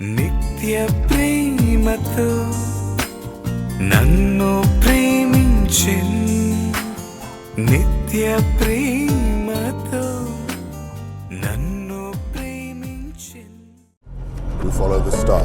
నిత్య ప్రేమతో నన్ను ప్రేమించిన్ నిత్య ప్రేమతో నన్ను ప్రేమించిన్ We follow the star.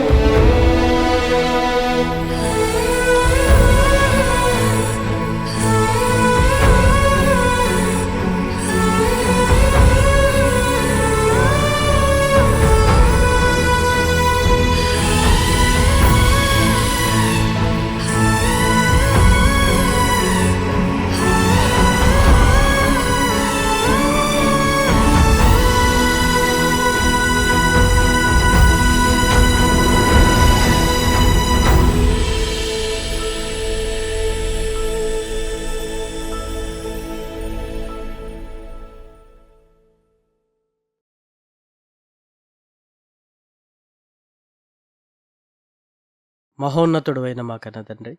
మహోన్నతుడు అయిన మా కన్న తండ్రి.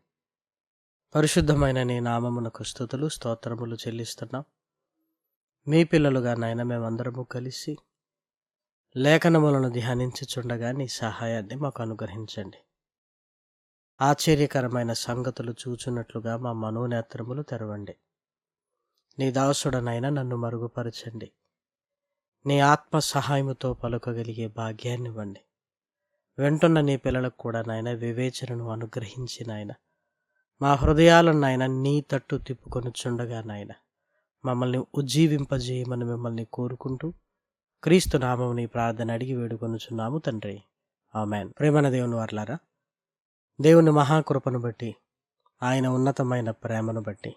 పరిశుద్ధమైన నీ నామమునకు స్థుతులు స్తోత్రములు చెల్లిస్తున్నాం. మీ పిల్లలుగా నాయన మేమందరము కలిసి లేఖనములను ధ్యానించుచుండగా నీ సహాయాన్ని మాకు అనుగ్రహించండి. ఆశ్చర్యకరమైన సంగతులు చూచున్నట్లుగా మా మనోనేత్రములు తెరవండి. నీ దాసుడనైనా నన్ను మరుగుపరచండి. నీ ఆత్మ సహాయముతో పలుకగలిగే భాగ్యాన్నివ్వండి. వెంటున్న నీ పిల్లలకు కూడా నాయన వివేచనను అనుగ్రహించి నాయన. మా హృదయాలను నాయన నీ తట్టు తిప్పుకొని చుండగా నాయన. మమ్మల్ని ఉజ్జీవింపజేయమని మిమ్మల్ని కోరుకుంటూ క్రీస్తు నామముని ప్రార్థన అడిగి వేడుకొనుచున్నాము తండ్రి. ఆమెన్. ప్రేమన దేవుని వర్లారా దేవుని మహాకృపను బట్టి ఆయన ఉన్నతమైన ప్రేమను బట్టి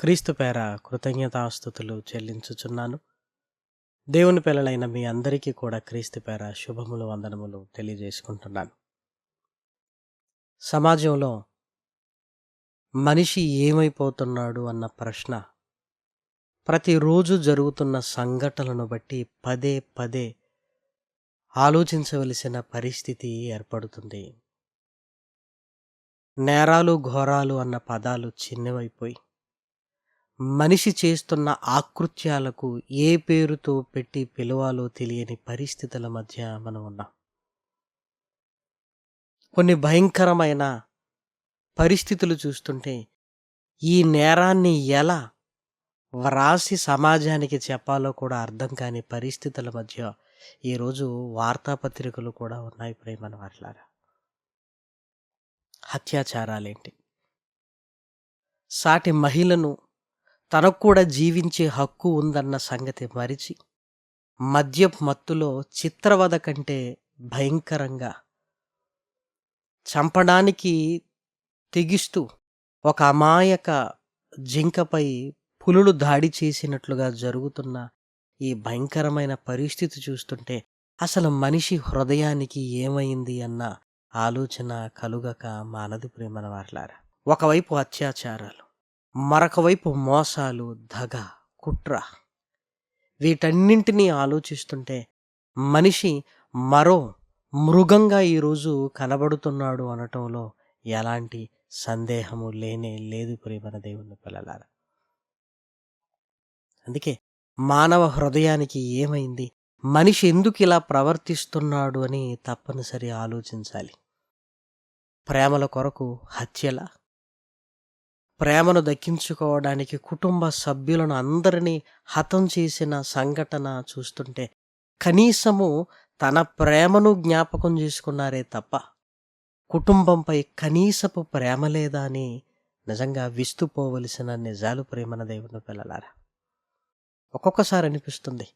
క్రీస్తు పేర కృతజ్ఞతాస్థుతులు చెల్లించుచున్నాను. దేవుని పిల్లలైన మీ అందరికీ కూడా క్రీస్తు పేర శుభములు వందనములు తెలియజేసుకుంటున్నాను. సమాజంలో మనిషి ఏమైపోతున్నాడు అన్న ప్రశ్న ప్రతిరోజు జరుగుతున్న సంఘటనలను బట్టి పదే పదే ఆలోచించవలసిన పరిస్థితి ఏర్పడుతుంది. నేరాలు ఘోరాలు అన్న పదాలు చిన్నవైపోయి మనిషి చేస్తున్న ఆకృత్యాలకు ఏ పేరుతో పెట్టి పిలవాలో తెలియని పరిస్థితుల మధ్య మనం ఉన్నాం. కొన్ని భయంకరమైన పరిస్థితులు చూస్తుంటే ఈ నేరాన్ని ఎలా వ్రాసి సమాజానికి చెప్పాలో కూడా అర్థం కాని పరిస్థితుల మధ్య ఈరోజు వార్తాపత్రికలు కూడా ఉన్నాయి ప్రేమను వాటిలారా హత్యాచారాలేంటి సాటి మహిళను తనకు కూడా జీవించే హక్కు ఉందన్న సంగతి మరిచి మద్యపు మత్తులో చిత్రవద కంటే భయంకరంగా చంపడానికి తెగిస్తూ ఒక అమాయక జింకపై పులులు దాడి చేసినట్లుగా జరుగుతున్న ఈ భయంకరమైన పరిస్థితి చూస్తుంటే అసలు మనిషి హృదయానికి ఏమైంది అన్న ఆలోచన కలుగక మానది ప్రేమన వారలారా. ఒకవైపు అత్యాచారాలు మరొక వైపు మోసాలు దగ కుట్ర. వీటన్నింటినీ ఆలోచిస్తుంటే మనిషి మరో మృగంగా ఈరోజు కనబడుతున్నాడు అనటంలో ఎలాంటి సందేహము లేనే లేదు ప్రేమన దేవుని పిల్లలారా. అందుకే మానవ హృదయానికి ఏమైంది? మనిషి ఎందుకు ఇలా ప్రవర్తిస్తున్నాడు అని తప్పనిసరి ఆలోచించాలి. ప్రేమల కొరకు హత్యల ప్రేమను దక్కించుకోవడానికి కుటుంబ సభ్యులను అందరినీ హతం చేసిన సంఘటన చూస్తుంటే కనీసము తన ప్రేమను జ్ఞాపకం చేసుకున్నారే తప్ప కుటుంబంపై కనీసపు ప్రేమ లేదా అని నిజంగా విస్తుపోవలసిన నిజాలు ప్రేమన దేవుని పిల్లలారా? ఒక్కొక్కసారి అనిపిస్తుంది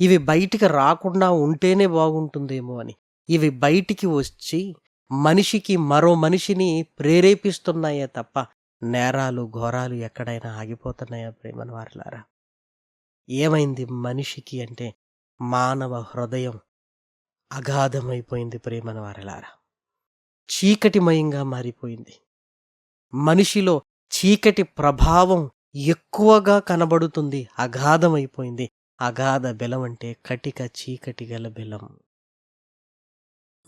ఇవి బయటికి రాకుండా ఉంటేనే బాగుంటుందేమో అని. ఇవి బయటికి వచ్చి మనిషికి మరో మనిషిని ప్రేరేపిస్తున్నాయే తప్ప నేరాలు ఘోరాలు ఎక్కడైనా ఆగిపోతున్నాయా ప్రేమను వారిలారా? ఏమైంది మనిషికి అంటే మానవ హృదయం అగాధమైపోయింది ప్రేమను వారిలారా? చీకటిమయంగా మారిపోయింది. మనిషిలో చీకటి ప్రభావం ఎక్కువగా కనబడుతుంది అగాధమైపోయింది. అగాధ బెలం అంటే కటిక చీకటి గల బెలం.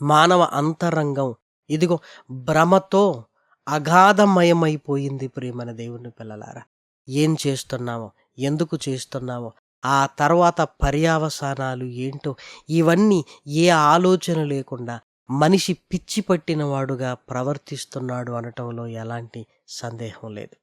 మానవ అంతరంగం ఇదిగో భ్రమతో అగాధమయమైపోయింది ప్రేమన దేవుని పిల్లలారా. ఏం చేస్తున్నామో ఎందుకు చేస్తున్నామో ఆ తర్వాత పర్యావసానాలు ఏంటో ఇవన్నీ ఏ ఆలోచన లేకుండా మనిషి పిచ్చి పట్టినవాడుగా ప్రవర్తిస్తున్నాడు అనటంలో ఎలాంటి సందేహం లేదు.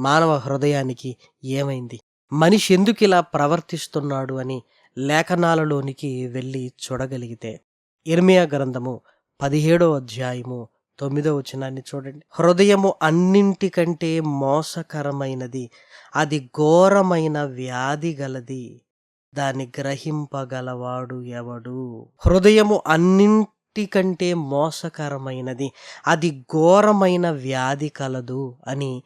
మానవ హృదయానికి ఏమైంది? మనిషి ఎందుకు ఇలా ప్రవర్తిస్తున్నాడు అని లేఖనాలలోనికి వెళ్ళి చూడగలిగితే. ఇర్మియా గ్రంథము పదిహేడో అధ్యాయము తొమ్మిదో వచనాన్ని చూడండి. హృదయము అన్నింటికంటే మోసకరమైనది అది ఘోరమైన వ్యాధి గలది దాన్ని గ్రహింపగలవాడు ఎవడు? హృదయము అన్నింటికంటే మోసకరమైనది అది ఘోరమైన వ్యాధి కలదు అని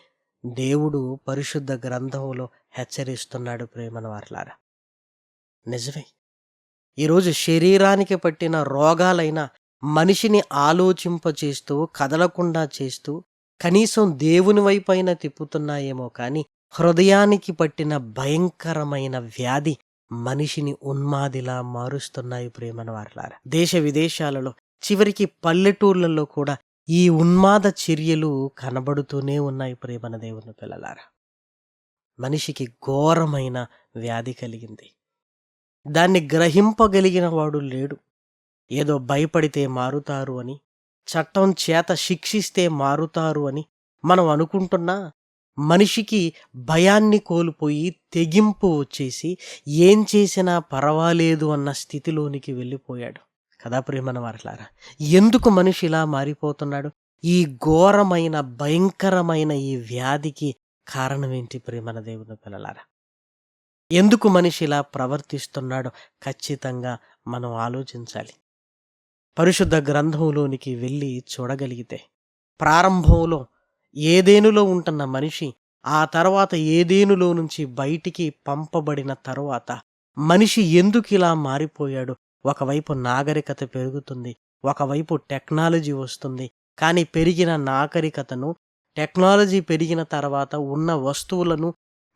దేవుడు పరిశుద్ధ గ్రంథంలో హెచ్చరిస్తున్నాడు ప్రేమన వార్లారా. నిజమే. ఈరోజు శరీరానికి పట్టిన రోగాలైన మనిషిని ఆలోచింపచేస్తూ కదలకుండా చేస్తూ కనీసం దేవుని వైపైన తిప్పుతున్నాయేమో కానీ హృదయానికి పట్టిన భయంకరమైన వ్యాధి మనిషిని ఉన్మాదిలా మారుస్తున్నాయి ప్రేమను వారలారా. దేశ విదేశాలలో చివరికి పల్లెటూర్లలో కూడా ఈ ఉన్మాద చర్యలు కనబడుతూనే ఉన్నాయి ప్రేమన దేవుని పిల్లలారా. మనిషికి ఘోరమైన వ్యాధి కలిగింది. దాన్ని గ్రహింపగలిగిన వాడు లేడు. ఏదో భయపడితే మారుతారు అని చట్టం చేత శిక్షిస్తే మారుతారు అని మనం అనుకుంటున్నా మనిషికి భయాన్ని కోల్పోయి తెగింపు వచ్చేసి ఏం చేసినా పర్వాలేదు అన్న స్థితిలోనికి వెళ్ళిపోయాడు. కదా ప్రేమన వారలారా ఎందుకు మనిషి ఇలా మారిపోతున్నాడు? ఈ ఘోరమైన భయంకరమైన ఈ వ్యాధికి కారణం ఏంటి ప్రేమన దేవుని పిల్లలారా? ఎందుకు మనిషి ఇలా ప్రవర్తిస్తున్నాడో ఖచ్చితంగా మనం ఆలోచించాలి. పరిశుద్ధ గ్రంథంలోనికి వెళ్ళి చూడగలిగితే ప్రారంభంలో ఏదేనులో ఉంటున్న మనిషి ఆ తర్వాత ఏదేనులో నుంచి బయటికి పంపబడిన తరువాత మనిషి ఎందుకు ఇలా మారిపోయాడు? ఒకవైపు నాగరికత పెరుగుతుంది ఒకవైపు టెక్నాలజీ వస్తుంది. కానీ పెరిగిన నాగరికతను టెక్నాలజీ పెరిగిన తర్వాత ఉన్న వస్తువులను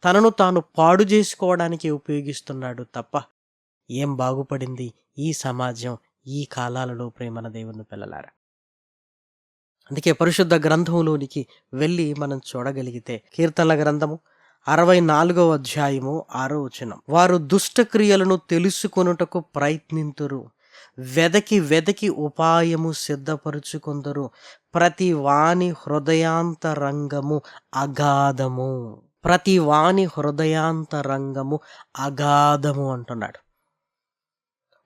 తనను తాను పాడు చేసుకోవడానికి ఉపయోగిస్తున్నాడు తప్ప ఏం బాగుపడింది ఈ సమాజం? ఈ కాలాలలో ప్రేమన దేవుని పిల్లలారా. అందుకే పరిశుద్ధ గ్రంథంలోనికి వెళ్ళి మనం చూడగలిగితే కీర్తనల గ్రంథము అరవై నాలుగవ అధ్యాయము ఆరో వచనం. వారు దుష్టక్రియలను తెలుసుకొనుటకు ప్రయత్నింతురు వెదకి వెదకి ఉపాయము సిద్ధపరుచుకుందరు ప్రతి వాణి హృదయాంతరంగము అగాధము. ప్రతి వాణి హృదయాంతరంగము అగాధము అంటున్నాడు.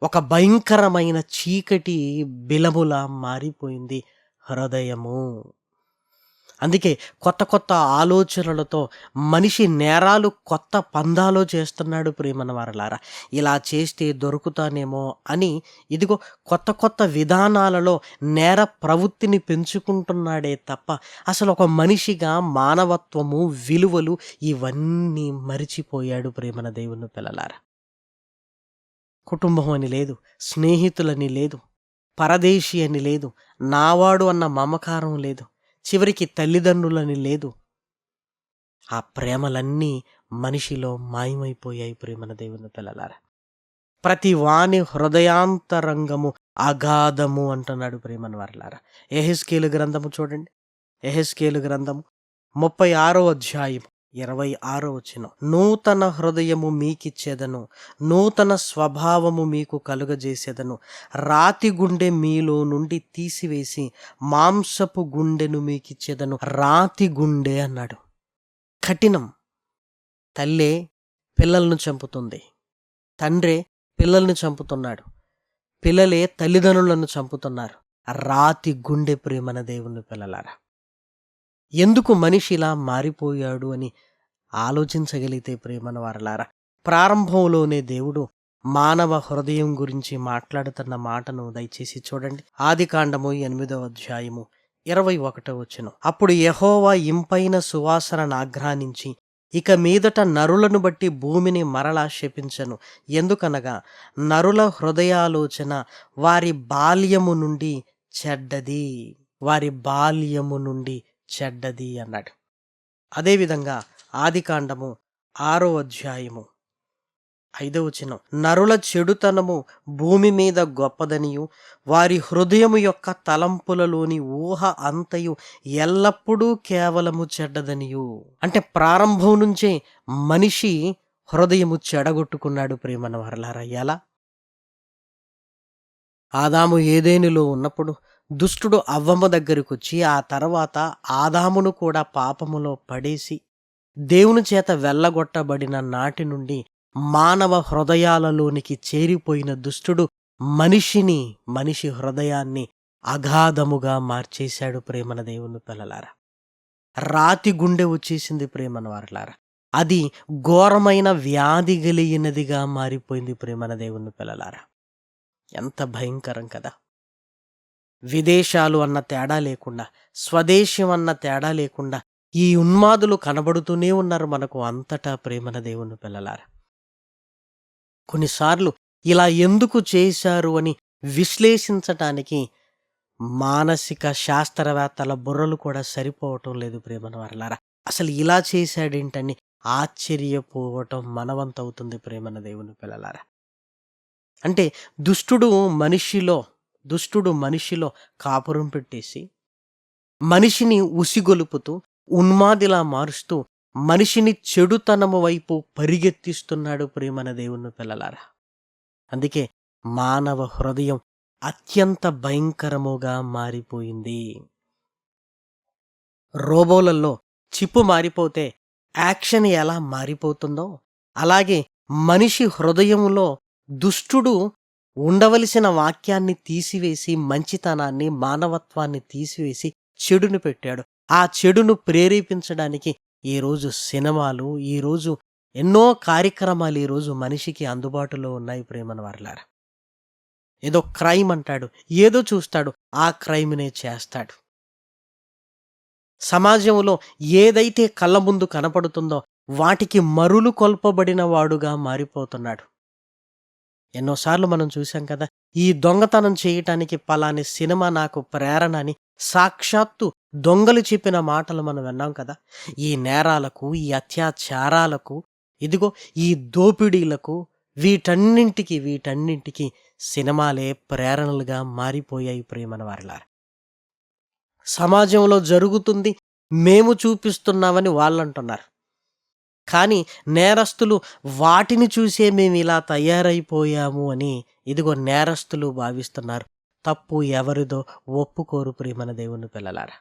ఒక భయంకరమైన చీకటి బిలములా మారిపోయింది హృదయము. అందుకే కొత్త కొత్త ఆలోచనలతో మనిషి నేరాలు కొత్త పందాలో చేస్తున్నాడు ప్రేమన వారలారా ఇలా చేస్తే దొరుకుతానేమో అని ఇదిగో కొత్త కొత్త విధానాలలో నేర ప్రవృత్తిని పెంచుకుంటున్నాడే తప్ప అసలు ఒక మనిషిగా మానవత్వము విలువలు ఇవన్నీ మరిచిపోయాడు ప్రేమన దేవుని పిల్లలారా. కుటుంబం అని లేదు స్నేహితులని లేదు పరదేశీ అని లేదు నావాడు అన్న మమకారం లేదు చివరికి తల్లిదండ్రులని లేదు. ఆ ప్రేమలన్నీ మనిషిలో మాయమైపోయాయి ప్రేమన దేవుని పిల్లలారా. ప్రతి వాణి హృదయాంతరంగము అగాధము అంటున్నాడు ప్రేమన వారలారా. ఎహెస్కేలు గ్రంథము చూడండి. ఎహెస్కేలు గ్రంథము ముప్పై ఆరో అధ్యాయం ఇరవై ఆరో వచ్చిన నూతన హృదయము మీకిచ్చేదను నూతన స్వభావము మీకు కలుగజేసేదను. రాతి గుండె మీలో నుండి తీసివేసి మాంసపు గుండెను మీకిచ్చేదను. రాతి గుండె అన్నాడు. కఠినం. తల్లే పిల్లలను చంపుతుంది. తండ్రే పిల్లల్ని చంపుతున్నాడు. పిల్లలే తల్లిదండ్రులను చంపుతున్నారు. రాతి గుండె ప్రేమన దేవుని పిల్లలారా. ఎందుకు మనిషి ఇలా మారిపోయాడు అని ఆలోచించగలిగితే ప్రేమన వారలారా ప్రారంభంలోనే దేవుడు మానవ హృదయం గురించి మాట్లాడుతున్న మాటను దయచేసి చూడండి. ఆది కాండము ఎనిమిదవ అధ్యాయము ఇరవై ఒకటో వచ్చును అప్పుడు యహోవా ఇంపైన సువాసనను ఆఘ్రానించి ఇక మీదట నరులను బట్టి భూమిని మరలా శపించను. ఎందుకనగా నరుల హృదయాలోచన వారి బాల్యము నుండి చెడ్డది. వారి బాల్యము నుండి చెడ్డది అన్నాడు. అదేవిధంగా ఆదికాండము ఆరో అధ్యాయము ఐదవ వచనం. నరుల చెడుతనము భూమి మీద గొప్పదనియు వారి హృదయము యొక్క తలంపులలోని ఊహ అంతయు ఎల్లప్పుడూ కేవలము చెడ్డదనియు. అంటే ప్రారంభం నుంచే మనిషి హృదయము చెడగొట్టుకున్నాడు ప్రేమన వరలారా. ఎలా? ఆదాము ఏదేనిలో ఉన్నప్పుడు దుష్టుడు అవ్వమ్మ దగ్గరకు వచ్చి ఆ తర్వాత ఆదామును కూడా పాపములో పడేసి దేవుని చేత వెళ్ళగొట్టబడిన నాటి నుండి మానవ హృదయాలలోనికి చేరిపోయిన దుష్టుడు మనిషిని మనిషి హృదయాన్ని అగాధముగా మార్చేశాడు ప్రేమన దేవుని పిల్లలారా. రాతి గుండె వచ్చేసింది ప్రేమన వారలారా. అది ఘోరమైన వ్యాధి కలిగినదిగా మారిపోయింది ప్రేమన దేవుని పిల్లలారా. ఎంత భయంకరం కదా. విదేశాలు అన్న తేడా లేకుండా స్వదేశం అన్న తేడా లేకుండా ఈ ఉన్మాదులు కనబడుతూనే ఉన్నారు మనకు అంతటా ప్రేమన దేవుని పిల్లలారా. కొన్నిసార్లు ఇలా ఎందుకు చేశారు అని విశ్లేషించటానికి మానసిక శాస్త్రవేత్తల బుర్రలు కూడా సరిపోవటం లేదు ప్రేమన వారలారా. అసలు ఇలా చేశాడేంటని ఆశ్చర్యపోవటం మనవంతవుతుంది ప్రేమన దేవుని పిల్లలారా. అంటే దుష్టుడు మనిషిలో దుష్టుడు మనిషిలో కాపురం పెట్టేసి మనిషిని ఉసిగొలుపుతూ ఉన్మాదిలా మారుస్తూ మనిషిని చెడుతనము వైపు పరిగెత్తిస్తున్నాడు ప్రేమన దేవుని పిల్లలారా. అందుకే మానవ హృదయం అత్యంత భయంకరముగా మారిపోయింది. రోబోలలో చిప్పు మారిపోతే యాక్షన్ ఎలా మారిపోతుందో అలాగే మనిషి హృదయంలో దుష్టుడు ఉండవలసిన వాక్యాన్ని తీసివేసి మంచితనాన్ని మానవత్వాన్ని తీసివేసి చెడును పెట్టాడు. ఆ చెడును ప్రేరేపించడానికి ఈరోజు సినిమాలు ఈరోజు ఎన్నో కార్యక్రమాలు ఈరోజు మనిషికి అందుబాటులో ఉన్నాయి ప్రేమను వారలారా. ఏదో క్రైమ్ అంటాడు ఏదో చూస్తాడు ఆ క్రైమ్నే చేస్తాడు. సమాజంలో ఏదైతే కళ్ళ ముందు కనపడుతుందో వాటికి మరులు కొల్పబడిన వాడుగా మారిపోతున్నాడు. ఎన్నోసార్లు మనం చూసాం కదా ఈ దొంగతనం చేయటానికి పలాని సినిమా నాకు ప్రేరణ అని సాక్షాత్తు దొంగలు చెప్పిన మాటలు మనం విన్నాం కదా. ఈ నేరాలకు ఈ అత్యాచారాలకు ఇదిగో ఈ దోపిడీలకు వీటన్నింటికి వీటన్నింటికి సినిమాలే ప్రేరణలుగా మారిపోయాయి ప్రేమన వారిలారా. సమాజంలో జరుగుతుంది మేము చూపిస్తున్నామని వాళ్ళంటున్నారు. కానీ నేరస్తులు వాటిని చూసే మేము ఇలా తయారైపోయాము అని ఇదిగో నేరస్తులు భావిస్తున్నారు. తప్పు ఎవరిదో ఒప్పుకోరు ప్రియమన దేవుని పిల్లలారా.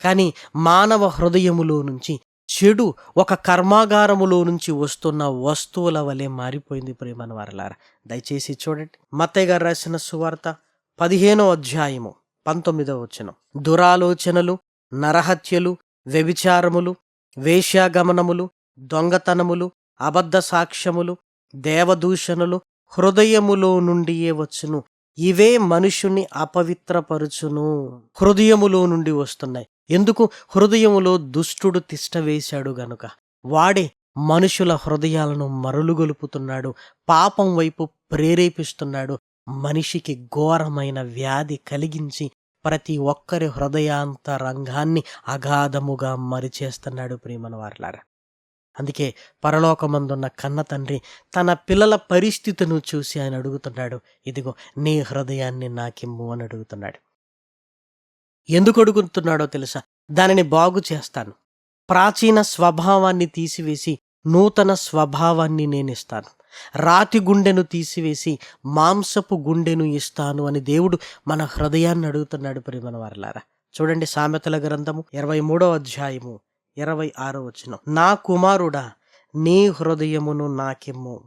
కానీ మానవ హృదయములో నుంచి చెడు ఒక కర్మాగారములో నుంచి వస్తున్న వస్తువుల వలె మారిపోయింది ప్రేమన వారలారా. దయచేసి చూడండి. మత్తయ్య గారు రాసిన సువార్త పదిహేనో అధ్యాయము పంతొమ్మిదో వచనం. దురాలోచనలు నరహత్యలు వ్యభిచారములు వేశ్యాగమనములు దొంగతనములు అబద్ధ సాక్ష్యములు దేవదూషణలు హృదయములో నుండియే వచ్చును. ఇవే మనుషుని అపవిత్రపరుచును. హృదయములో నుండి వస్తున్నాయి. ఎందుకు? హృదయములో దుష్టుడు తిష్ట వేశాడు గనుక. వాడే మనుషుల హృదయాలను మరులుగొలుపుతున్నాడు. పాపం వైపు ప్రేరేపిస్తున్నాడు. మనిషికి ఘోరమైన వ్యాధి కలిగించి ప్రతి ఒక్కరి హృదయాంతరంగాన్ని అగాధముగా మరిచేస్తున్నాడు ప్రియమన వారలారా అందుకే పరలోకమందున్న కన్న తండ్రి తన పిల్లల పరిస్థితిని చూసి ఆయన అడుగుతున్నాడు ఇదిగో నీ హృదయాన్ని నాకిమ్ము అని అడుగుతున్నాడు. ఎందుకు అడుగుతున్నాడో తెలుసా? దానిని బాగు చేస్తాను. ప్రాచీన స్వభావాన్ని తీసివేసి నూతన స్వభావాన్ని నేను ఇస్తాను రాతి గుండెను తీసివేసి మాంసపు గుండెను ఇస్తాను అని దేవుడు మన హృదయాన్ని అడుగుతున్నాడు ప్రేమన వారలారా. చూడండి సామెతల గ్రంథము ఇరవై మూడో అధ్యాయము ఇరవై ఆరో వచనం. నా కుమారుడా నీ హృదయమును నాకిమ్ము.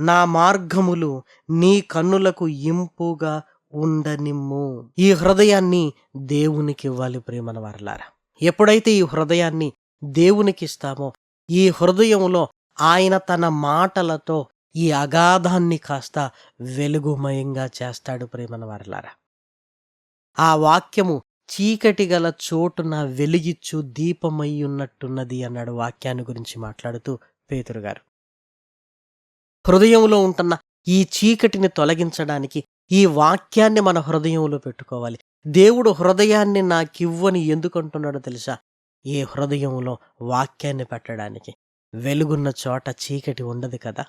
నా మార్గములు నీ కన్నులకు ఇంపుగా ఉండనిమ్ము. ఈ హృదయాన్ని దేవునికి ఇవ్వాలి ప్రేమన వారలారా. ఎప్పుడైతే ఈ హృదయాన్ని దేవునికి ఇస్తామో ఈ హృదయంలో ఆయన తన మాటలతో ఈ అగాధాన్ని కాస్త వెలుగుమయంగా చేస్తాడు ప్రేమన వారలారా ఆ వాక్యము చీకటి గల చోటున వెలిగిచ్చు దీపమై ఉన్నట్టున్నది అన్నాడు వాక్యాన్ని గురించి మాట్లాడుతూ పేతురు గారు. హృదయంలో ఉంటున్న ఈ చీకటిని తొలగించడానికి ఈ వాక్యాన్ని మన హృదయంలో పెట్టుకోవాలి. దేవుడు హృదయాన్ని నాకివ్వని ఎందుకంటున్నాడో తెలుసా? ఏ హృదయంలో వాక్యాన్ని పెట్టడానికి? వెలుగున్న చోట చీకటి ఉండదు కదా.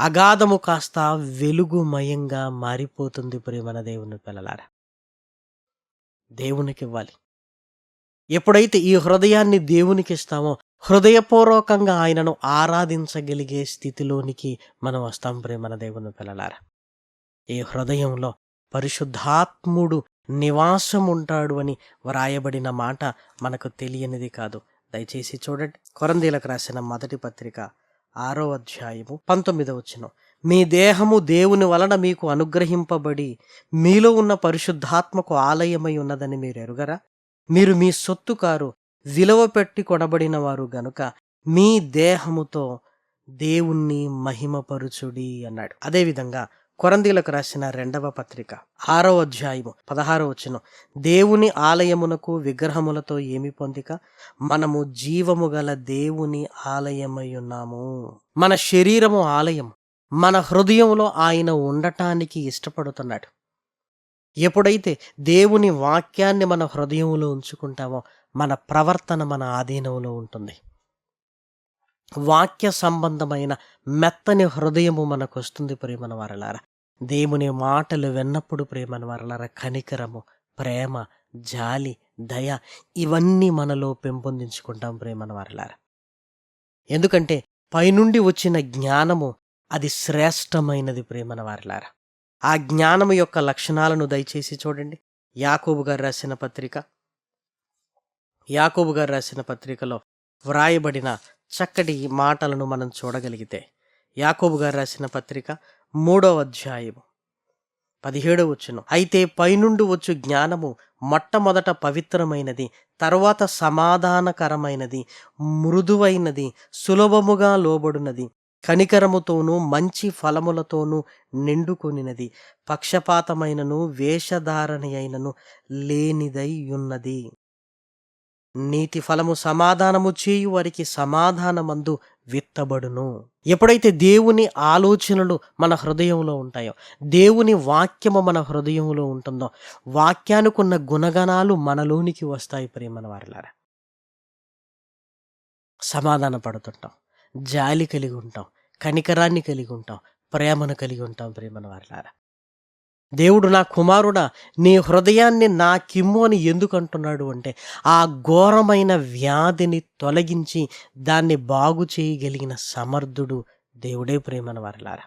అగాధము కాస్త వెలుగుమయంగా మారిపోతుంది ప్రేమన దేవుని పిల్లలారా. దేవునికి ఇవ్వాలి ఎప్పుడైతే ఈ హృదయాన్ని దేవునికి ఇస్తామో హృదయపూర్వకంగా ఆయనను ఆరాధించగలిగే స్థితిలోనికి మనం వస్తాం ప్రేమన దేవుని పిల్లలారా. ఈ హృదయంలో పరిశుద్ధాత్ముడు నివాసం ఉంటాడు అని వ్రాయబడిన మాట మనకు తెలియనిది కాదు. దయచేసి చూడండి. కొరందీలకు రాసిన మొదటి పత్రిక ఆరో అధ్యాయము పంతొమ్మిదవ వచ్చిన మీ దేహము దేవుని వలన మీకు అనుగ్రహింపబడి మీలో ఉన్న పరిశుద్ధాత్మకు ఆలయమై ఉన్నదని మీరు ఎరుగరా? మీరు మీ సొత్తు కారు విలువ పెట్టి కొనబడిన వారు గనుక మీ దేహముతో దేవుణ్ణి మహిమపరుచుడి అన్నాడు. అదేవిధంగా కొరందీలకు రాసిన రెండవ పత్రిక ఆరో అధ్యాయము పదహారో వచనం. దేవుని ఆలయమునకు విగ్రహములతో ఏమి పొందిక? మనము జీవము గల దేవుని ఆలయమై ఉన్నాము. మన శరీరము ఆలయం మన హృదయంలో ఆయన ఉండటానికి ఇష్టపడుతున్నాడు. ఎప్పుడైతే దేవుని వాక్యాన్ని మన హృదయంలో ఉంచుకుంటామో మన ప్రవర్తన మన ఆధీనంలో ఉంటుంది. వాక్య సంబంధమైన మెత్తని హృదయము మనకు వస్తుంది ప్రేమన వారలారా. దేవుని మాటలు విన్నప్పుడు ప్రేమన వారలారా కనికరము ప్రేమ జాలి దయ ఇవన్నీ మనలో పెంపొందించుకుంటాం ప్రేమన వారలారా. ఎందుకంటే పైనుండి వచ్చిన జ్ఞానము అది శ్రేష్టమైనది ప్రేమన వారలారా. ఆ జ్ఞానము యొక్క లక్షణాలను దయచేసి చూడండి. యాకోబు గారు రాసిన పత్రిక యాకోబు గారు రాసిన పత్రికలో వ్రాయబడిన చక్కటి మాటలను మనం చూడగలిగితే యాకోబు గారు రాసిన పత్రిక మూడవ అధ్యాయము పదిహేడవ వచ్చును అయితే పైనుండి వచ్చు జ్ఞానము మొట్టమొదట పవిత్రమైనది తర్వాత సమాధానకరమైనది మృదువైనది సులభముగా లోబడినది కనికరముతోనూ మంచి ఫలములతోనూ నిండుకొనినది పక్షపాతమైనను వేషధారణ అయినను లేనిదై ఉన్నది. నీతి ఫలము సమాధానము చేయు వారికి సమాధానమందు విత్తబడును. ఎప్పుడైతే దేవుని ఆలోచనలు మన హృదయంలో ఉంటాయో దేవుని వాక్యము మన హృదయంలో ఉంటుందో వాక్యానికున్న గుణగణాలు మనలోనికి వస్తాయి ప్రేమన వారిలారా. సమాధాన పడుతుంటాం జాలి కలిగి ఉంటాం కనికరాన్ని కలిగి ఉంటాం ప్రేమను కలిగి ఉంటాం ప్రేమన వారిలారా. దేవుడు నా కుమారుడా నీ హృదయాన్ని నా కిమ్ము అని ఎందుకు అంటున్నాడు అంటే ఆ ఘోరమైన వ్యాధిని తొలగించి దాన్ని బాగు చేయగలిగిన సమర్థుడు దేవుడే ప్రేమన వారలారా.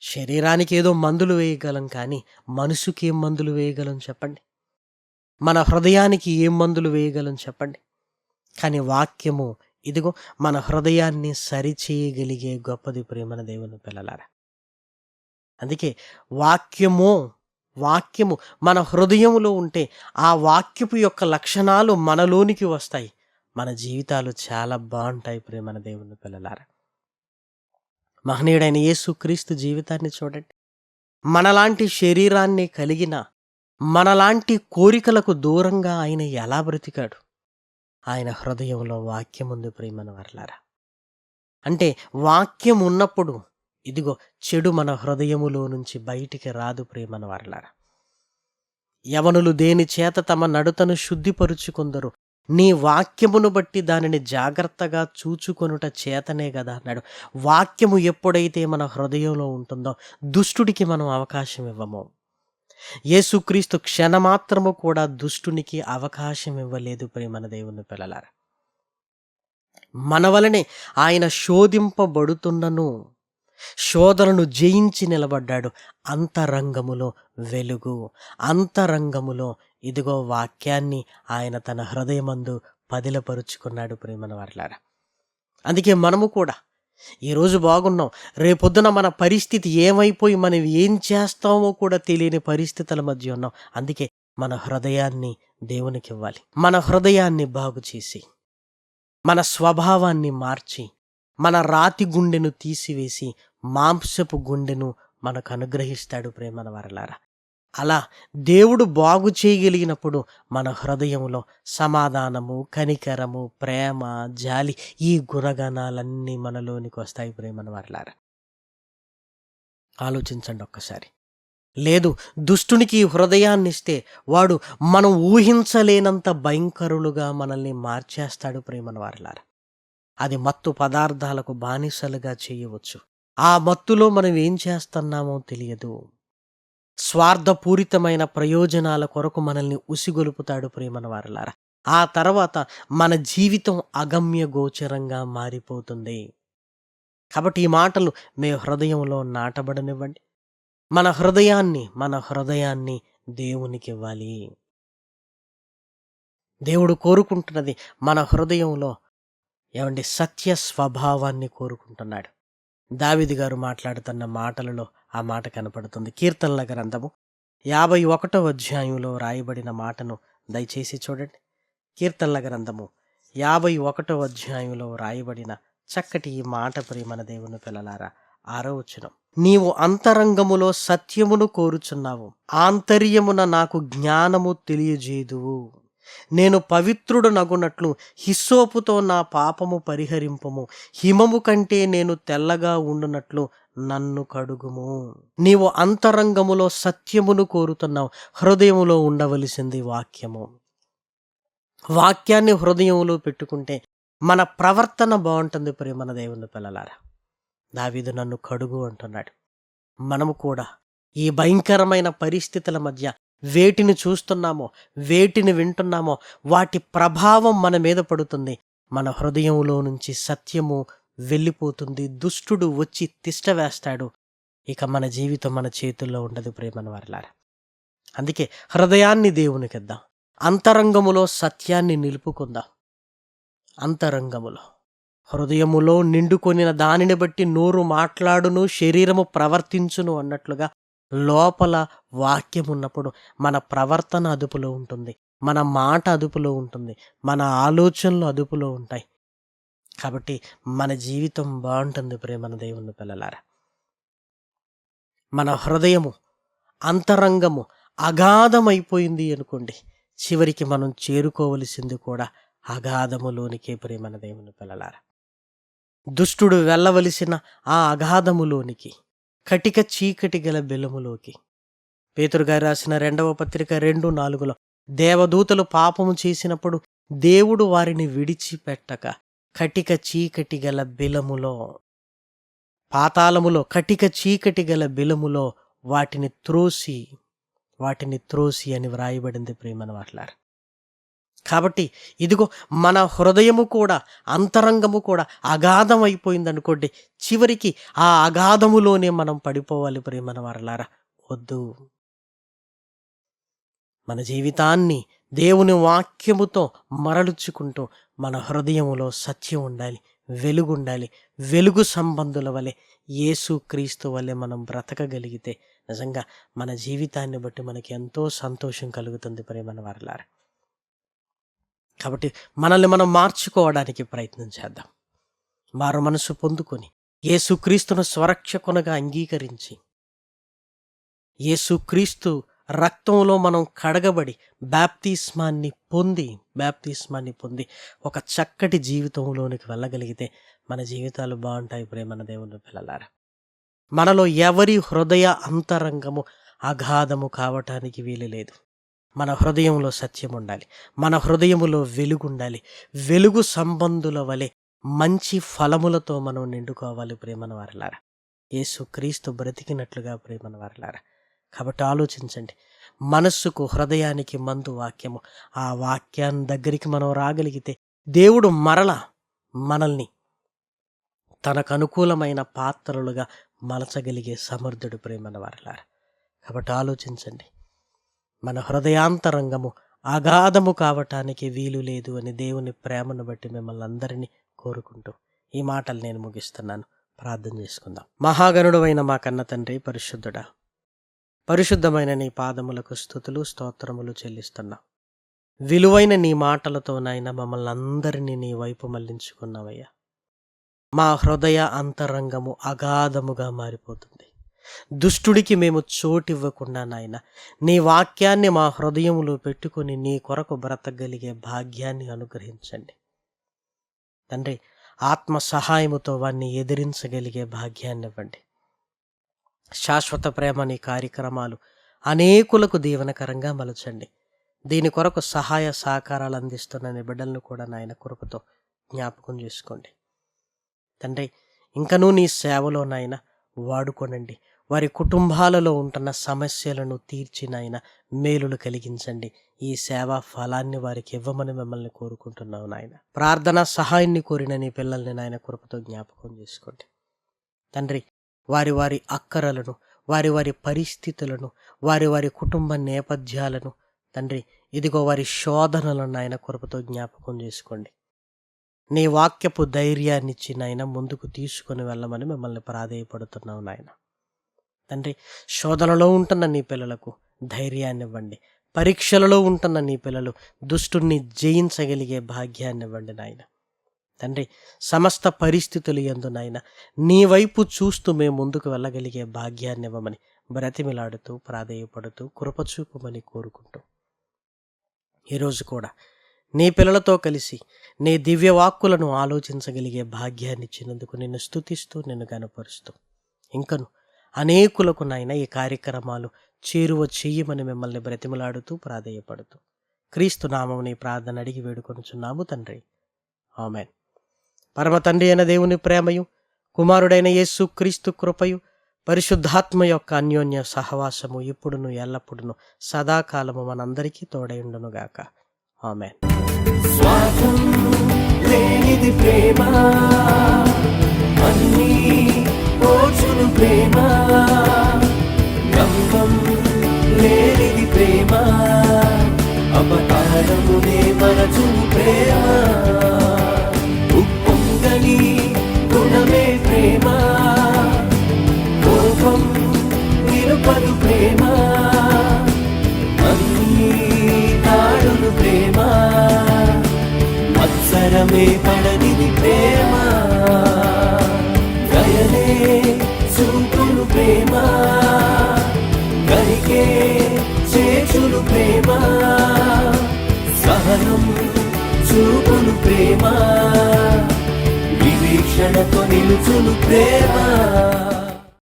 శరీరానికి ఏదో మందులు వేయగలం కానీ మనసుకి ఏం మందులు వేయగలం చెప్పండి? మన హృదయానికి ఏం మందులు వేయగలం చెప్పండి? కానీ వాక్యము ఇదిగో మన హృదయాన్ని సరిచేయగలిగే గొప్పది ప్రేమన దేవుని పిల్లలారా. అందుకే వాక్యము వాక్యము మన హృదయములో ఉంటే ఆ వాక్యపు యొక్క లక్షణాలు మనలోనికి వస్తాయి. మన జీవితాలు చాలా బాగుంటాయి ప్రేమన దేవుని పిల్లలారా. మహనీయుడైన యేసు క్రీస్తు జీవితాన్ని చూడండి. మనలాంటి శరీరాన్ని కలిగిన మనలాంటి కోరికలకు దూరంగా ఆయన ఎలా బ్రతికాడు? ఆయన హృదయంలో వాక్యం ఉంది ప్రేమన వర్లారా. అంటే వాక్యం ఉన్నప్పుడు ఇదిగో చెడు మన హృదయములో నుంచి బయటికి రాదు ప్రేమన వర్లారా యవనులు దేని చేత తమ నడుతను శుద్ధిపరుచుకుందరు నీ వాక్యమును బట్టి దానిని జాగ్రత్తగా చూచుకొనుట చేతనే కదా అన్నాడు. వాక్యము ఎప్పుడైతే మన హృదయంలో ఉంటుందో దుష్టుడికి మనం అవకాశం ఇవ్వము. యేసుక్రీస్తు క్షణమాత్రము కూడా దుష్టునికి అవకాశం ఇవ్వలేదు ప్రేమన దేవుని పిల్లలారా. మన వలనే ఆయన శోధింపబడుతున్నను. శోధనను జయించి నిలబడ్డాడు. అంతరంగములో వెలుగు. అంతరంగములో ఇదిగో వాక్యాన్ని ఆయన తన హృదయమందు పదిలపరుచుకున్నాడు ప్రేమన వారిలారా అందుకే మనము కూడా ఈరోజు బాగున్నాం. రేపొద్దున మన పరిస్థితి ఏమైపోయి మనం ఏం చేస్తామో కూడా తెలియని పరిస్థితుల మధ్య ఉన్నాం. అందుకే మన హృదయాన్ని దేవునికి ఇవ్వాలి మన హృదయాన్ని బాగు చేసి మన స్వభావాన్ని మార్చి మన రాతి గుండెను తీసివేసి మాంసపు గుండెను మనకు అనుగ్రహిస్తాడు ప్రేమన వరలారా. అలా దేవుడు బాగు చేయగలిగినప్పుడు మన హృదయంలో సమాధానము కనికరము ప్రేమ జాలి ఈ గుణగణాలన్నీ మనలోనికి వస్తాయి ప్రేమను వరలారా. ఆలోచించండి ఒక్కసారి. లేదు దుష్టునికి హృదయాన్ని ఇస్తే వాడు మనం ఊహించలేనంత భయంకరులుగా మనల్ని మార్చేస్తాడు ప్రేమన వారలారా. అది మత్తు పదార్థాలకు బానిసలుగా చేయవచ్చు. ఆ మత్తులో మనం ఏం చేస్తున్నామో తెలియదు. స్వార్థపూరితమైన ప్రయోజనాల కొరకు మనల్ని ఉసిగొలుపుతాడు ప్రేమన వారలారా ఆ తర్వాత మన జీవితం అగమ్య గోచరంగా మారిపోతుంది. కాబట్టి ఈ మాటలు మీ హృదయంలో నాటబడనివ్వండి. మన హృదయాన్ని మన హృదయాన్ని దేవునికి ఇవ్వాలి దేవుడు కోరుకుంటున్నది మన హృదయంలో ఏమండి? సత్య స్వభావాన్ని కోరుకుంటున్నాడు. దావిది గారు మాట్లాడుతున్న మాటలలో ఆ మాట కనపడుతుంది. కీర్తనల గ్రంథము యాభై ఒకటో అధ్యాయంలో రాయబడిన మాటను దయచేసి చూడండి. కీర్తనల గ్రంథము యాభై ఒకటో అధ్యాయంలో రాయబడిన చక్కటి ఈ మాట ప్రేమన దేవుని పిల్లలారా ఆరో నీవు అంతరంగములో సత్యమును కోరుచున్నావు. ఆంతర్యమున నాకు జ్ఞానము తెలియజేదువు. నేను పవిత్రుడు నగునట్లు హిస్సోపుతో నా పాపము పరిహరింపము. హిమము కంటే నేను తెల్లగా ఉండునట్లు నన్ను కడుగుము. నీవు అంతరంగములో సత్యమును కోరుతున్నావు. హృదయములో ఉండవలసింది వాక్యము. వాక్యాన్ని హృదయంలో పెట్టుకుంటే మన ప్రవర్తన బాగుంటుంది ప్రేమన దేవుని పిల్లలారా. దావీదు నన్ను కడుగు అంటున్నాడు. మనము కూడా ఈ భయంకరమైన పరిస్థితుల మధ్య వేటిని చూస్తున్నామో వేటిని వింటున్నామో వాటి ప్రభావం మన మీద పడుతుంది. మన హృదయంలో నుంచి సత్యము వెళ్ళిపోతుంది. దుష్టుడు వచ్చి తిష్ట వేస్తాడు. ఇక మన జీవితం మన చేతుల్లో ఉండదు ప్రేమన వారలారా. అందుకే హృదయాన్ని దేవునికి ఇద్దాం అంతరంగములో సత్యాన్ని నిలుపుకుందాం. అంతరంగములో. హృదయములో నిండుకొనిన దానిని బట్టి నోరు మాట్లాడును శరీరము ప్రవర్తించును అన్నట్లుగా లోపల వాక్యం ఉన్నప్పుడు మన ప్రవర్తన అదుపులో ఉంటుంది. మన మాట అదుపులో ఉంటుంది. మన ఆలోచనలు అదుపులో ఉంటాయి. కాబట్టి మన జీవితం బాగుంటుంది ప్రేమన దేవుని పిల్లలారా. మన హృదయము అంతరంగము అగాధమైపోయింది అనుకోండి. చివరికి మనం చేరుకోవలసింది కూడా అగాధములోనికే ప్రేమన దేవుని పిల్లలారా. దుష్టుడు వెళ్ళవలసిన ఆ అగాధములోనికి కటిక చీకటి గల బెలములోకి. పేతురు గారు రాసిన రెండవ పత్రిక రెండు నాలుగులో దేవదూతలు పాపము చేసినప్పుడు దేవుడు వారిని విడిచిపెట్టక కటిక చీకటి గల బిలములో పాతాళములో కటిక చీకటి గల బిలములో వాటిని త్రోసి వాటిని త్రోసి అని వ్రాయబడింది ప్రేమను మాట్లాడారు కాబట్టి ఇదిగో మన హృదయము కూడా అంతరంగము కూడా అగాధం అయిపోయిందనుకోండి చివరికి ఆ అగాధములోనే మనం పడిపోవాలి ప్రేమన వారలారా. వద్దు. మన జీవితాన్ని దేవుని వాక్యముతో మరలుచుకుంటూ మన హృదయములో సత్యం ఉండాలి వెలుగు ఉండాలి వెలుగు సంబంధుల వలె యేసు క్రీస్తు వలె మనం బ్రతకగలిగితే నిజంగా మన జీవితాన్ని బట్టి మనకి ఎంతో సంతోషం కలుగుతుంది ప్రేమన వారలారా. కాబట్టి మనల్ని మనం మార్చుకోవడానికి ప్రయత్నం చేద్దాం. మారు మనసు పొందుకొని యేసుక్రీస్తును స్వరక్షకునగా అంగీకరించి యేసుక్రీస్తు రక్తంలో మనం కడగబడి బ్యాప్తిస్మాన్ని పొంది బ్యాప్తిస్మాన్ని పొంది ఒక చక్కటి జీవితంలోనికి వెళ్ళగలిగితే మన జీవితాలు బాగుంటాయి ప్రేమన దేవుని పిల్లలారా. మనలో ఎవరి హృదయ అంతరంగము అగాధము కావటానికి వీలు లేదు. మన హృదయంలో సత్యం ఉండాలి మన హృదయములో వెలుగు ఉండాలి వెలుగు సంబంధుల వలె మంచి ఫలములతో మనం నిండుకోవాలి ప్రేమన వారలారా యేసు క్రీస్తు బ్రతికినట్లుగా ప్రేమన వారలారా కాబట్టి ఆలోచించండి. మనస్సుకు హృదయానికి మందు వాక్యము. ఆ వాక్యాన్ని దగ్గరికి మనం రాగలిగితే దేవుడు మరల మనల్ని తనకు అనుకూలమైన పాత్రలుగా మలచగలిగే సమర్థుడు ప్రేమన వారలారా కాబట్టి ఆలోచించండి. మన హృదయాంతరంగము అగాధము కావటానికి వీలు లేదు అని దేవుని ప్రేమను బట్టి మిమ్మల్ని అందరినీ కోరుకుంటూ ఈ మాటలు నేను ముగిస్తున్నాను. ప్రార్థన చేసుకుందాం. మహాగణుడు మా కన్న తండ్రి పరిశుద్ధుడా పరిశుద్ధమైన నీ పాదములకు స్థుతులు స్తోత్రములు చెల్లిస్తున్నాం. విలువైన నీ మాటలతో నాయన మమ్మల్ని అందరినీ నీ వైపు మళ్ళించుకున్నావయ్యా. మా హృదయ అంతరంగము అగాధముగా మారిపోతుంది. దుష్టుడికి మేము చోటివ్వకుండా నాయన. నీ వాక్యాన్ని మా హృదయంలో పెట్టుకొని నీ కొరకు బ్రతకగలిగే భాగ్యాన్ని అనుగ్రహించండి. తండ్రి ఆత్మ సహాయముతో వారిని ఎదిరించగలిగే భాగ్యాన్ని ఇవ్వండి. శాశ్వత ప్రేమ నీ కార్యక్రమాలు అనేకులకు దీవనకరంగా మలచండి. దీని కొరకు సహాయ సహకారాలు అందిస్తున్న నీ బిడ్డలను కూడా నాయన కృపతో జ్ఞాపకం చేసుకోండి. తండ్రి ఇంకనూ నీ సేవలో నాయన వాడుకోనండి. వారి కుటుంబాలలో ఉంటున్న సమస్యలను తీర్చినైనా మేలులు కలిగించండి. ఈ సేవా ఫలాన్ని వారికి ఇవ్వమని మిమ్మల్ని కోరుకుంటున్నావు నాయన. ప్రార్థన సహాయాన్ని కోరిన నీ పిల్లల్ని నాయన కృపతో జ్ఞాపకం చేసుకోండి. తండ్రి వారి వారి అక్కరలను వారి వారి పరిస్థితులను వారి వారి కుటుంబ నేపథ్యాలను తండ్రి ఇదిగో వారి శోధనలను ఆయన కృపతో జ్ఞాపకం చేసుకోండి. నీ వాక్యపు ధైర్యాన్నిచ్చి నాయన ముందుకు తీసుకొని వెళ్ళమని మిమ్మల్ని ప్రాధేయపడుతున్నావు నాయన. తండ్రి శోధనలో ఉంటున్న నీ పిల్లలకు ధైర్యాన్ని ఇవ్వండి పరీక్షలలో ఉంటున్న నీ పిల్లలు దుష్టుణ్ణి జయించగలిగే భాగ్యాన్ని ఇవ్వండి నాయన. తండ్రి సమస్త పరిస్థితులు ఎందు నాయన నీ వైపు చూస్తూ మేము ముందుకు వెళ్ళగలిగే భాగ్యాన్ని ఇవ్వమని బ్రతిమిలాడుతూ ప్రాధేయపడుతూ కృపచూపమని కోరుకుంటూ. ఈరోజు కూడా నీ పిల్లలతో కలిసి నీ దివ్యవాక్కులను ఆలోచించగలిగే భాగ్యాన్ని ఇచ్చినందుకు నిన్ను స్తుతిస్తూ నిన్ను గనపరుస్తూ ఇంకను అనేకులకు నాయన ఈ కార్యక్రమాలు చేరువ చెయ్యమని మిమ్మల్ని బ్రతిమలాడుతూ ప్రాధేయపడుతూ క్రీస్తు నామముని ప్రార్థన అడిగి వేడుకొనుచున్నాము తండ్రి. ఆమెన్. పరమ తండ్రి అయిన దేవుని ప్రేమయు కుమారుడైన యేసు క్రీస్తు కృపయు పరిశుద్ధాత్మ యొక్క అన్యోన్య సహవాసము ఇప్పుడును ఎల్లప్పుడును సదాకాలము మనందరికీ తోడైండునుగాక ఆమెన్. స్వార్థం లేనిది ప్రేమ. ప్రేమ. గంభం లేనిది ప్రేమ. అపకారమునే మరచును ప్రేమ. ఉప్పొంగని గుణమే ప్రేమ. కోపం నిరుపదు ప్రేమ. అన్నీ తాడును ప్రేమ. మత్సరమే పడనిది ప్రేమ. ప్రేమ? గరికే చేచును ప్రేమ? సహనం చూపును ప్రేమ? వివీక్షణతో నిలుచును ప్రేమ?